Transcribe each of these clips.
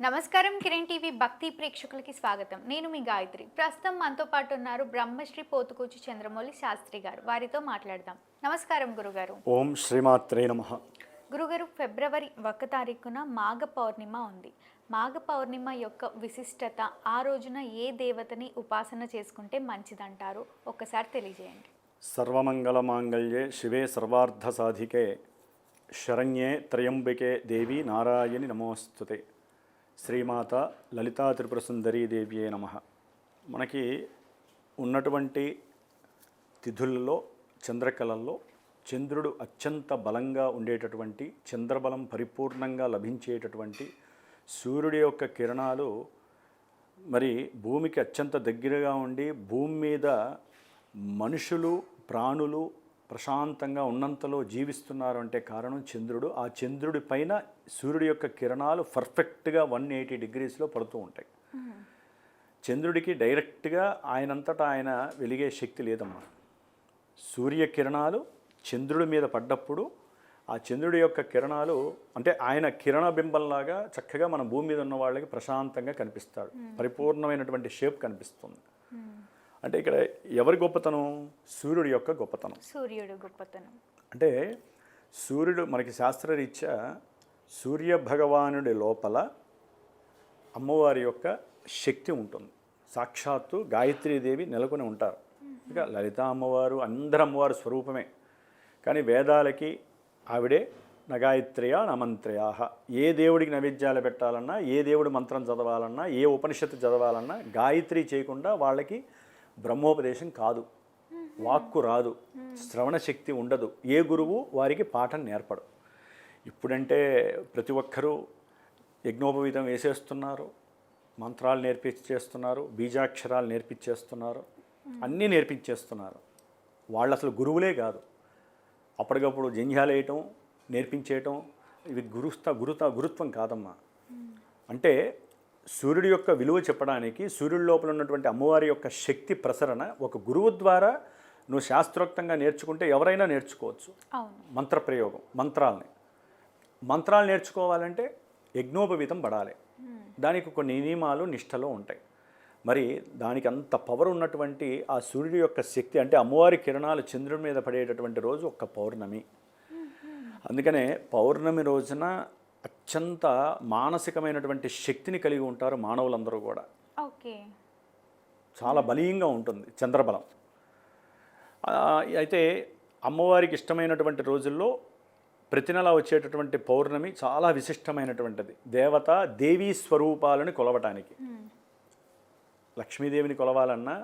నమస్కారం కిరణ్ టీవీ భక్తి ప్రేక్షకులకి స్వాగతం. నేను మీ గాయత్రి. ప్రస్తుతం మనతో పాటు ఉన్నారు బ్రహ్మశ్రీ పోతుకూచి చంద్రమౌళి శాస్త్రి గారు. వారితో మాట్లాడదాం. నమస్కారం గురుగారు. ఓం శ్రీమాత్రే నమ. గురుగారు ఫిబ్రవరి ఒక తారీఖున మాఘ పౌర్ణిమ ఉంది. మాఘ పౌర్ణిమ యొక్క విశిష్టత ఆ రోజున ఏ దేవతని ఉపాసన చేసుకుంటే మంచిదంటారు? ఒక్కసారి తెలియజేయండి. సర్వమంగళమాంగళ్యే శివే సర్వార్థ సాధికే. శరణ్యే త్రయంబికే దేవి నారాయణి నమోస్తుతే. శ్రీమాత లలితా త్రిపుర సుందరీ దేవ్యే నమ. మనకి ఉన్నటువంటి తిథులలో చంద్రకళల్లో చంద్రుడు అత్యంత బలంగా ఉండేటటువంటి చంద్రబలం పరిపూర్ణంగా లభించేటటువంటి సూర్యుడి యొక్క కిరణాలు మరి భూమికి అత్యంత దగ్గరగా ఉండి భూమి మీద మనుషులు ప్రాణులు ప్రశాంతంగా ఉన్నంతలో జీవిస్తున్నారు అంటే కారణం చంద్రుడు. ఆ చంద్రుడి పైన సూర్యుడి యొక్క కిరణాలు పర్ఫెక్ట్గా వన్ ఎయిటీ డిగ్రీస్లో పడుతూ ఉంటాయి. చంద్రుడికి డైరెక్ట్గా ఆయనంతటా ఆయన వెలిగే శక్తి లేదమ్మా. సూర్యకిరణాలు చంద్రుడి మీద పడ్డప్పుడు ఆ చంద్రుడి యొక్క కిరణాలు అంటే ఆయన కిరణ బింబంలాగా చక్కగా మన భూమి మీద ఉన్న వాళ్ళకి ప్రశాంతంగా కనిపిస్తాడు. పరిపూర్ణమైనటువంటి షేప్ కనిపిస్తుంది. అంటే ఇక్కడ ఎవరి గొప్పతనం? సూర్యుడి యొక్క గొప్పతనం. సూర్యుడు గొప్పతనం. అంటే సూర్యుడు మనకి శాస్త్రరీత్యా సూర్య భగవానుడి లోపల అమ్మవారి యొక్క శక్తి ఉంటుంది. సాక్షాత్తు గాయత్రీదేవి నెలకొని ఉంటారు. ఇక లలిత అమ్మవారు అందరు అమ్మవారు స్వరూపమే. కానీ వేదాలకి ఆవిడే నగాయత్రయా నమంత్రయా ఏ దేవుడికి నైవేద్యాలు పెట్టాలన్నా ఏ దేవుడి మంత్రం చదవాలన్నా ఏ ఉపనిషత్తు చదవాలన్నా గాయత్రి చేయకుండా వాళ్ళకి బ్రహ్మోపదేశం కాదు. వాక్కు రాదు. శ్రవణ శక్తి ఉండదు. ఏ గురువు వారికి పాఠం నేర్పడు. ఇప్పుడంటే ప్రతి ఒక్కరూ యజ్ఞోపవీతం వేసేస్తున్నారు. మంత్రాలు నేర్పించేస్తున్నారు. బీజాక్షరాలు నేర్పించేస్తున్నారు. అన్నీ నేర్పించేస్తున్నారు. వాళ్ళు అసలు గురువులే కాదు. అప్పటికప్పుడు జంధ్యాలు వేయటం నేర్పించేయటం ఇవి గురుస్త గురుత గురుత్వం కాదమ్మా. అంటే సూర్యుడి యొక్క విలువ చెప్పడానికి సూర్యుడి లోపల ఉన్నటువంటి అమ్మవారి యొక్క శక్తి ప్రసరణ ఒక గురువు ద్వారా నువ్వు శాస్త్రోక్తంగా నేర్చుకుంటే ఎవరైనా నేర్చుకోవచ్చు. మంత్రప్రయోగం మంత్రాలని. మంత్రాలు నేర్చుకోవాలంటే యజ్ఞోపవీతం పడాలి. దానికి కొన్ని నియమాలు నిష్టలో ఉంటాయి. మరి దానికి అంత పవర్ ఉన్నటువంటి ఆ సూర్యుడి యొక్క శక్తి అంటే అమ్మవారి కిరణాలు చంద్రుడి మీద పడేటటువంటి రోజు ఒక్క పౌర్ణమి. అందుకనే పౌర్ణమి రోజున అత్యంత మానసికమైనటువంటి శక్తిని కలిగి ఉంటారు మానవులందరూ కూడా. ఓకే. చాలా బలీయంగా ఉంటుంది చంద్రబలం. అయితే అమ్మవారికి ఇష్టమైనటువంటి రోజుల్లో ప్రతి నెల వచ్చేటటువంటి పౌర్ణమి చాలా విశిష్టమైనటువంటిది. దేవత దేవీ స్వరూపాలను కొలవటానికి. లక్ష్మీదేవిని కొలవాలన్నా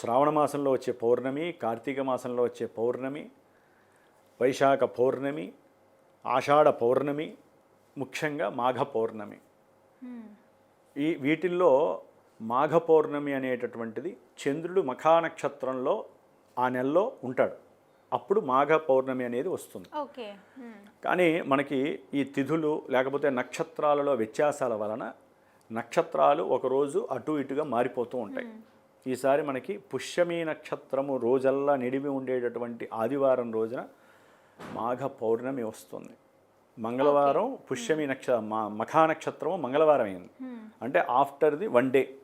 శ్రావణ మాసంలో వచ్చే పౌర్ణమి కార్తీక మాసంలో వచ్చే పౌర్ణమి వైశాఖ పౌర్ణమి ఆషాఢ పౌర్ణమి ముఖ్యంగా మాఘ పౌర్ణమి. ఈ వీటిల్లో మాఘ పౌర్ణమి అనేటటువంటిది చంద్రుడు మఖా నక్షత్రంలో ఆ నెలలో ఉంటాడు. అప్పుడు మాఘ పౌర్ణమి అనేది వస్తుంది. కానీ మనకి ఈ తిథులు లేకపోతే నక్షత్రాలలో వ్యత్యాసాల వలన నక్షత్రాలు ఒకరోజు అటు ఇటుగా మారిపోతూ ఉంటాయి. ఈసారి మనకి పుష్యమి నక్షత్రము రోజల్లా నిడివి ఉండేటటువంటి ఆదివారం రోజున మాఘ పౌర్ణమి వస్తుంది. మంగళవారం పుష్యమి నక్ష మా మఖా నక్షత్రము మంగళవారం అయింది. అంటే after the one day.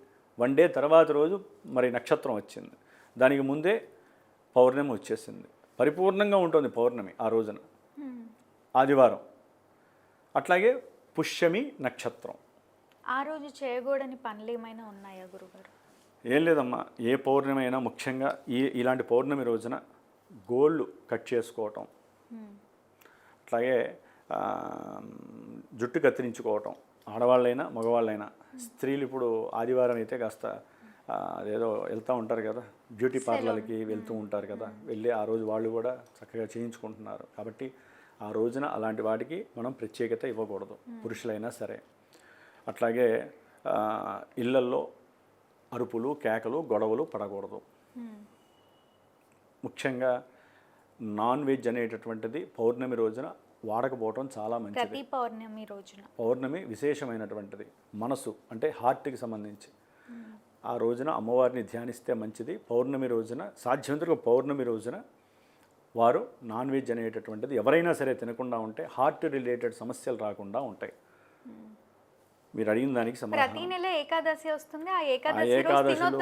One day తర్వాత రోజు మరి నక్షత్రం వచ్చింది. దానికి ముందే పౌర్ణమి వచ్చేసింది. పరిపూర్ణంగా ఉంటుంది పౌర్ణమి ఆ రోజున. ఆదివారం. అట్లాగే పుష్యమి నక్షత్రం. ఆ రోజు చేయకూడని పనులు ఏమైనా ఉన్నాయా గురుగారు? ఏం లేదమ్మా. ఏ పౌర్ణమి అయినా ముఖ్యంగా ఈ ఇలాంటి పౌర్ణమి రోజున గోళ్ళు కట్ చేసుకోవటం. అట్లాగే జుట్టు కత్తిరించుకోవటం. ఆడవాళ్ళైనా మగవాళ్ళైనా. స్త్రీలు ఇప్పుడు ఆదివారం అయితే కాస్త అదేదో వెళ్తూ ఉంటారు కదా బ్యూటీ పార్లర్కి వెళ్తూ ఉంటారు కదా వెళ్ళి ఆ రోజు వాళ్ళు కూడా చక్కగా చేయించుకుంటున్నారు. కాబట్టి ఆ రోజున అలాంటి వాటికి మనం ప్రత్యేకత ఇవ్వకూడదు పురుషులైనా సరే. అట్లాగే ఆ, ఇళ్ళల్లో అరుపులు కేకలు గొడవలు పడకూడదు. ముఖ్యంగా నాన్ వెజ్ అనేటటువంటిది పౌర్ణమి రోజున వాడకపోవటం చాలా మంచిది. ప్రతి పౌర్ణమి రోజున. పౌర్ణమి విశేషమైనటువంటిది. మనసు అంటే హార్ట్కి సంబంధించి. ఆ రోజున అమ్మవారిని ధ్యానిస్తే మంచిది. పౌర్ణమి రోజున సాధ్యమంతగా పౌర్ణమి రోజున వారు నాన్ వెజ్ అనేటటువంటిది ఎవరైనా సరే తినకుండా ఉంటే హార్ట్ రిలేటెడ్ సమస్యలు రాకుండా ఉంటాయి. మీరు అడిగిన దానికి ప్రతి నెల ఏకాదశి వస్తుంది. ఆ ఏకాదశి ఏకాదశులు,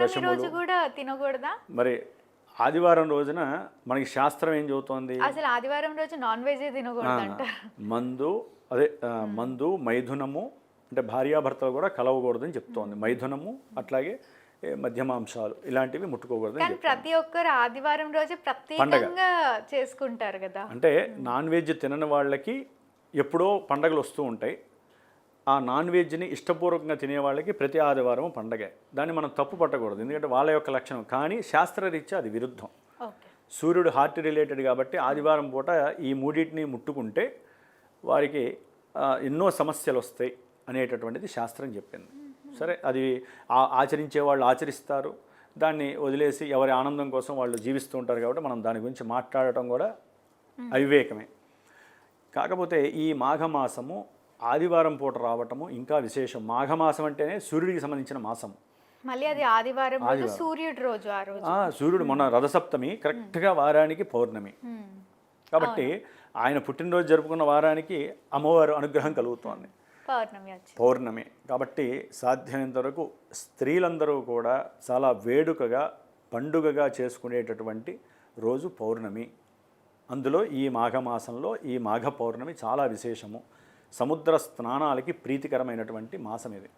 దశములు. తినకూడదా? మరి ఆదివారం రోజున మనకి శాస్త్రం ఏం చెబుతోంది? అసలు ఆదివారం రోజు నాన్ వెజ్ తినకూడదు మందు అదే మందు మైథునము అంటే భార్యాభర్తలు కూడా కలవకూడదని చెప్తోంది. మైథునము అట్లాగే మధ్యమాంశాలు ఇలాంటివి చెప్తోంది. ప్రతి ఒక్కరు ఆదివారం రోజు ప్రత్యేకంగా చేసుకుంటారు కదా. అంటే నాన్ వెజ్ తినని వాళ్ళకి ఎప్పుడో పండగలు వస్తూ ఉంటాయి. ఆ నాన్ వెజ్ని ఇష్టపూర్వకంగా తినే వాళ్ళకి ప్రతి ఆదివారం పండగే. దాన్ని మనం తప్పు పట్టకూడదు. ఎందుకంటే వాళ్ళ యొక్క లక్షణం. కానీ శాస్త్రరీత్యా అది విరుద్ధం. సూర్యుడు హార్ట్ రిలేటెడ్ కాబట్టి ఆదివారం పూట ఈ మూడింటిని ముట్టుకుంటే వారికి ఎన్నో సమస్యలు వస్తాయి అనేటటువంటిది శాస్త్రం చెప్పింది. సరే అది ఆ- ఆచరించే వాళ్ళు ఆచరిస్తారు. దాన్ని వదిలేసి ఎవరి ఆనందం కోసం వాళ్ళు జీవిస్తూ ఉంటారు కాబట్టి మనం దాని గురించి మాట్లాడటం కూడా అవివేకమే. కాకపోతే ఈ మాఘమాసము ఆదివారం పూట రావటము ఇంకా విశేషం. మాఘమాసం అంటేనే సూర్యుడికి సంబంధించిన మాసం మళ్ళీ అది ఆదివారం సూర్యుడి రోజు ఆ రోజు. సూర్యుడు మొన్న రథసప్తమి కరెక్ట్గా వారానికి పౌర్ణమి. కాబట్టి ఆయన పుట్టినరోజు జరుపుకున్న వారానికి అమ్మవారు అనుగ్రహం కలుగుతోంది. పౌర్ణమి పౌర్ణమి. కాబట్టి సాధ్యమైనంత వరకు స్త్రీలందరూ కూడా చాలా వేడుకగా పండుగగా చేసుకునేటటువంటి రోజు పౌర్ణమి. అందులో ఈ మాఘమాసంలో ఈ మాఘ పౌర్ణమి చాలా విశేషము. సముద్ర స్నానాలకి ప్రీతికరమైనటువంటి మాసం ఇది.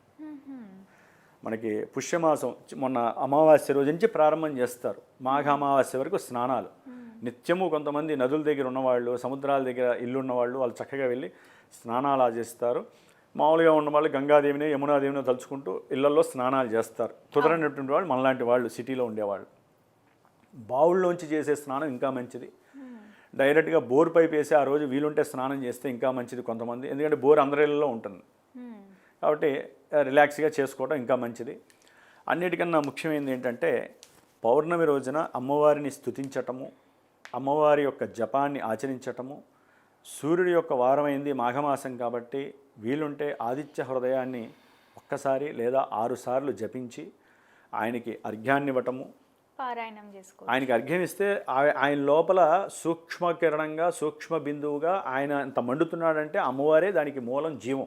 మనకి పుష్యమాసం మొన్న అమావాస్య రోజు నుంచి ప్రారంభం చేస్తారు. మాఘ అమావాస్య వరకు స్నానాలు. నిత్యము కొంతమంది నదుల దగ్గర ఉన్నవాళ్ళు సముద్రాల దగ్గర ఇల్లు ఉన్నవాళ్ళు వాళ్ళు చక్కగా వెళ్ళి స్నానాలు ఆచరిస్తారు మామూలుగా ఉన్న వాళ్ళు గంగాదేవిని యమునాదేవిని తలుచుకుంటూ ఇళ్ళలో స్నానాలు చేస్తారు. కుదరనటువంటి వాళ్ళు మనలాంటి వాళ్ళు సిటీలో ఉండేవాళ్ళు. బావుల్లోంచి చేసే స్నానం ఇంకా మంచిది. డైరెక్ట్గా బోర్ పైప్ వేసి ఆ రోజు వీలుంటే స్నానం చేస్తే ఇంకా మంచిది కొంతమంది. ఎందుకంటే బోర్ అందరిలో ఉంటుంది. కాబట్టి రిలాక్స్గా చేసుకోవడం ఇంకా మంచిది. అన్నిటికన్నా ముఖ్యమైనది ఏంటంటే పౌర్ణమి రోజున అమ్మవారిని స్తుతించటము అమ్మవారి యొక్క జపాన్ని ఆచరించటము సూర్యుడి యొక్క వారమైంది మాఘమాసం కాబట్టి వీలుంటే ఆదిత్య హృదయాన్ని ఒక్కసారి లేదా ఆరుసార్లు జపించి ఆయనకి అర్ఘ్యాన్ని ఇవ్వటము పారాయణం చేసుకో ఆయనకి అర్ఘ్యం ఇస్తే ఆయ- ఆయన లోపల సూక్ష్మ కిరణంగా సూక్ష్మ బిందువుగా ఆయన అంత మండుతున్నాడంటే అమ్మవారే దానికి మూలం జీవం.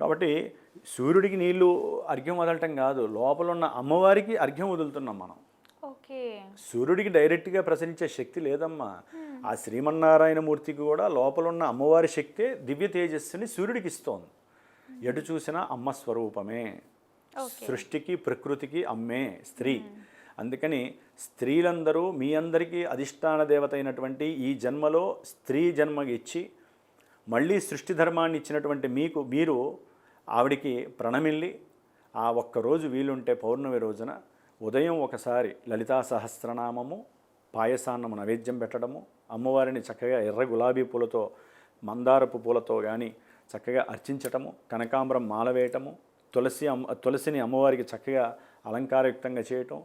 కాబట్టి సూర్యుడికి నీళ్ళు అర్ఘ్యం వదలటం కాదు లోపల ఉన్న అమ్మవారికి అర్ఘ్యం వదులుతున్నాం మనం. ఓకే. సూర్యుడికి డైరెక్ట్గా ప్రసరించే శక్తి లేదమ్మా. ఆ శ్రీమన్నారాయణ మూర్తికి కూడా లోపల ఉన్న అమ్మవారి శక్తే దివ్య తేజస్సుని సూర్యుడికి ఇస్తోంది. ఎటు చూసినా అమ్మ స్వరూపమే. సృష్టికి ప్రకృతికి అమ్మే స్త్రీ. అందుకని స్త్రీలందరూ మీ అందరికీ అధిష్టాన దేవత అయినటువంటి ఈ జన్మలో స్త్రీ జన్మ ఇచ్చి మళ్ళీ సృష్టి ధర్మాన్ని ఇచ్చినటువంటి మీకు మీరు ఆవిడికి ప్రణమిల్లి ఆ ఒక్కరోజు వీలుంటే పౌర్ణమి రోజున ఉదయం ఒకసారి లలితా సహస్రనామము పాయసాన్నము నైవేద్యం పెట్టడము అమ్మవారిని చక్కగా ఎర్ర గులాబీ పూలతో మందారపు పూలతో కానీ చక్కగా అర్చించటము కనకాంబరం మాల వేయటము తులసి అమ్మ తులసిని అమ్మవారికి చక్కగా అలంకారయుక్తంగా చేయటం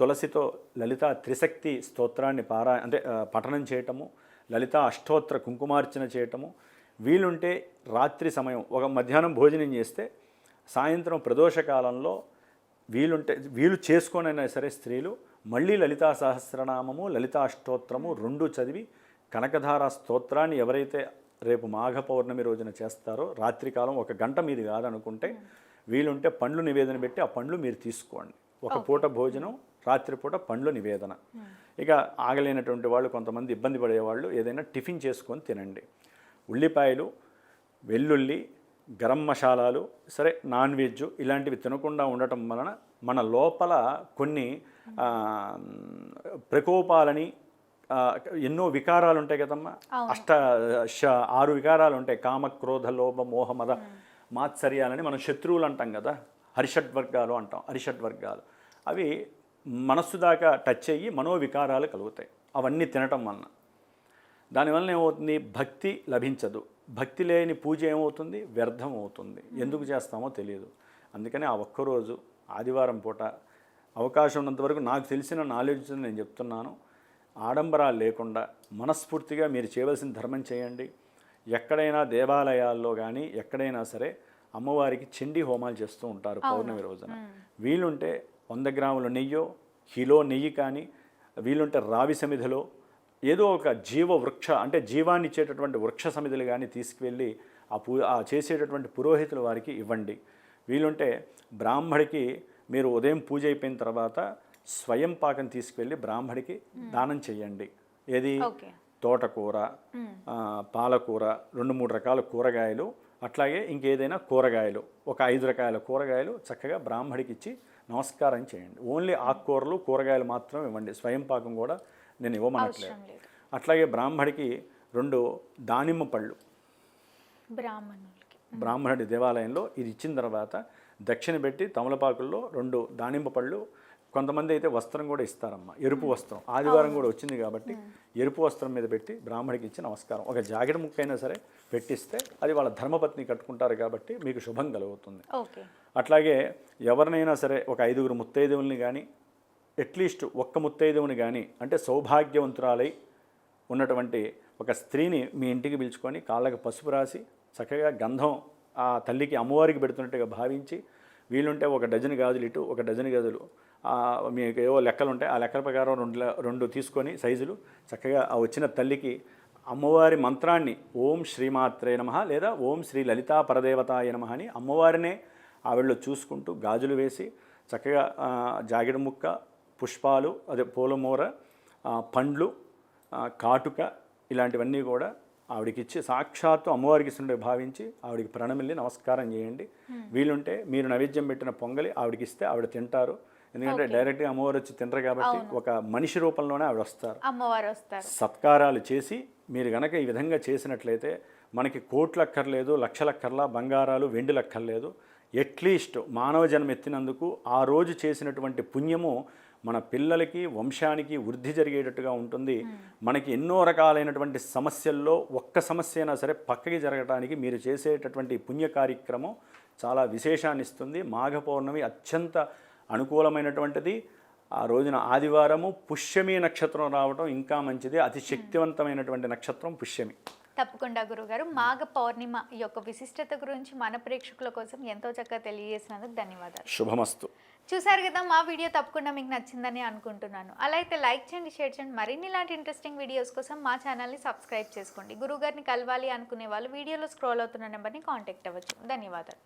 తులసితో లలిత త్రిశక్తి స్తోత్రాన్ని పారా అంటే పఠనం చేయటము లలిత అష్టోత్తర కుంకుమార్చన చేయటము వీలుంటే రాత్రి సమయం ఒక మధ్యాహ్నం భోజనం చేస్తే సాయంత్రం ప్రదోష కాలంలో వీలుంటే వీలు చేసుకొనైనా సరే స్త్రీలు మళ్ళీ లలితా సహస్రనామము లలితా అష్టోత్తరము రెండు చదివి కనకధార స్తోత్రాన్ని ఎవరైతే రేపు మాఘ పౌర్ణమి రోజున చేస్తారో రాత్రికాలం ఒక గంట మీది కాదనుకుంటే వీలుంటే పండ్లు నివేదన పెట్టి ఆ పండ్లు మీరు తీసుకోండి. ఒక పూట భోజనం రాత్రిపూట పండ్లు నివేదన. ఇక ఆగలేనటువంటి వాళ్ళు కొంతమంది ఇబ్బంది పడేవాళ్ళు ఏదైనా టిఫిన్ చేసుకొని తినండి. ఉల్లిపాయలు వెల్లుల్లి గరం మసాలాలు సరే నాన్ వెజ్ ఇలాంటివి తినకుండా ఉండటం వలన మన లోపల కొన్ని ప్రకోపాలని ఎన్నో వికారాలు ఉంటాయి కదమ్మా అష్ట ఆరు వికారాలు ఉంటాయి కామ క్రోధ లోభ మోహ మద మాత్సర్యాలని మనం శత్రువులు అంటాం కదా. హరిషడ్ వర్గాలు అంటాం. హరిషడ్ వర్గాలు అవి మనస్సు దాకా టచ్ అయ్యి మనోవికారాలు కలుగుతాయి. అవన్నీ తినటం వలన. దానివల్ల ఏమవుతుంది? భక్తి లభించదు. భక్తి లేని పూజ ఏమవుతుంది? వ్యర్థం అవుతుంది. ఎందుకు చేస్తామో తెలియదు. అందుకని ఆ ఒక్కరోజు ఆదివారం పూట అవకాశం ఉన్నంతవరకు నాకు తెలిసిన నాలెడ్జ్ నేను చెప్తున్నాను. ఆడంబరాలు లేకుండా మనస్ఫూర్తిగా మీరు చేయవలసిన ధర్మం చేయండి. ఎక్కడైనా దేవాలయాల్లో కానీ ఎక్కడైనా సరే అమ్మవారికి చండీ హోమాలు చేస్తూ ఉంటారు పౌర్ణమి రోజున. వీలుంటే వంద గ్రాముల నెయ్యో కిలో నెయ్యి కానీ వీలుంటే రావి సమిధిలో ఏదో ఒక జీవ వృక్ష అంటే జీవాన్ని ఇచ్చేటటువంటి వృక్ష సమిధులు కానీ తీసుకువెళ్ళి ఆ పూ ఆ చేసేటటువంటి పురోహితుల వారికి ఇవ్వండి. వీలుంటే బ్రాహ్మడికి మీరు ఉదయం పూజ అయిపోయిన తర్వాత స్వయం పాకం తీసుకెళ్ళి బ్రాహ్మడికి దానం చేయండి. ఏది? తోటకూర పాలకూర రెండు మూడు రకాల కూరగాయలు అట్లాగే ఇంకేదైనా కూరగాయలు ఒక ఐదు రకాల కూరగాయలు చక్కగా బ్రాహ్మడికి ఇచ్చి నమస్కారం చేయండి. ఓన్లీ ఆకుకూరలు కూరగాయలు మాత్రం ఇవ్వండి. స్వయం పాకం కూడా నేను ఇవ్వమనట్లేదు. అట్లాగే బ్రాహ్మడికి రెండు దానిమ్మ పళ్ళు. బ్రాహ్మణులకి. బ్రాహ్మణుడి దేవాలయంలో ఇది ఇచ్చిన తర్వాత దక్షిణ పెట్టి తమలపాకుల్లో రెండు దానిమ్మ పళ్ళు కొంతమంది అయితే వస్త్రం కూడా ఇస్తారమ్మా. ఎరుపు వస్త్రం. ఆదివారం కూడా వచ్చింది కాబట్టి ఎరుపు వస్త్రం మీద పెట్టి బ్రాహ్మడికి ఇచ్చి నమస్కారం. ఒక జాకెట్ ముక్కైనా సరే పెట్టిస్తే అది వాళ్ళ ధర్మపత్ని కట్టుకుంటారు కాబట్టి మీకు శుభం కలుగుతుంది. అట్లాగే ఎవరినైనా సరే ఒక ఐదుగురు ముత్తైదువుల్ని కానీ అట్లీస్ట్ ఒక్క ముత్తైదువుని కానీ అంటే సౌభాగ్యవంతురాలై ఉన్నటువంటి ఒక స్త్రీని మీ ఇంటికి పిలుచుకొని కాళ్ళకి పసుపు రాసి చక్కగా గంధం ఆ తల్లికి అమ్మవారికి పెడుతున్నట్టుగా భావించి వీలుంటే ఒక డజన్ గాజులు ఇటు ఒక డజన్ గదులు ఆ, మీకు ఏవో లెక్కలు ఉంటాయి. ఆ లెక్కల ప్రకారం రెండు రెండు తీసుకొని సైజులు. చక్కగా ఆ వచ్చిన తల్లికి అమ్మవారి మంత్రాన్ని ఓం శ్రీమాత్రే నమ లేదా ఓం శ్రీ లలితా పరదేవతాయ నమ అని అమ్మవారినే ఆవిడలో చూసుకుంటూ గాజులు వేసి చక్కగా జాకెట్ ముక్క పుష్పాలు అదే పూలమూర పండ్లు కాటుక ఇలాంటివన్నీ కూడా ఆవిడకి ఇచ్చి సాక్షాత్తు అమ్మవారికి ఇస్తుండే భావించి ఆవిడకి ప్రణమిల్లి నమస్కారం చేయండి. వీలుంటే మీరు నైవేద్యం పెట్టిన పొంగలి ఆవిడకి ఇస్తే ఆవిడ తింటారు. ఎందుకంటే డైరెక్ట్గా అమ్మవారు వచ్చి తినరు కాబట్టి ఒక మనిషి రూపంలోనే ఆవిడ వస్తారు. అమ్మవారు వస్తారు. సత్కారాలు చేసి మీరు గనక ఈ విధంగా చేసినట్లయితే మనకి కోట్లు అక్కర్లేదు లక్షలక్కర్లా బంగారాలు వెండి అక్కర్లేదు ఎట్లీస్ట్ మానవ జన్మ ఎత్తినందుకు ఆ రోజు చేసినటువంటి పుణ్యము మన పిల్లలకి వంశానికి వృద్ధి జరిగేటట్టుగా ఉంటుంది. మనకి ఎన్నో రకాలైనటువంటి సమస్యల్లో ఒక్క సమస్య అయినా సరే పక్కకి జరగడానికి మీరు చేసేటటువంటి పుణ్య కార్యక్రమం చాలా విశేషాన్ని ఇస్తుంది. మాఘ పౌర్ణమి అత్యంత అనుకూలమైనటువంటిది. ఆ రోజున ఆదివారము పుష్యమి నక్షత్రం రావడం ఇంకా మంచిది. అతి శక్తివంతమైనటువంటి నక్షత్రం పుష్యమి. తప్పకుండా గురుగారు. మాఘ పౌర్ణిమ యొక్క విశిష్టత గురించి మన ప్రేక్షకుల కోసం ఎంతో చక్కగా తెలియజేసినందుకు ధన్యవాదాలు. శుభమస్తు. చూసారు కదా మా వీడియో తప్పకుండా మీకు నచ్చిందని అనుకుంటున్నాను. అలా అయితే లైక్ చేయండి షేర్ చేయండి. మరిన్ని ఇలాంటి ఇంట్రెస్టింగ్ వీడియోస్ కోసం మా ఛానల్ని సబ్స్క్రైబ్ చేసుకోండి. గురుగారిని కలవాలి అనుకునే వాళ్ళు వీడియోలో స్క్రోల్ అవుతున్న నెంబర్ని కాంటాక్ట్ అవ్వచ్చు. ధన్యవాదాలు.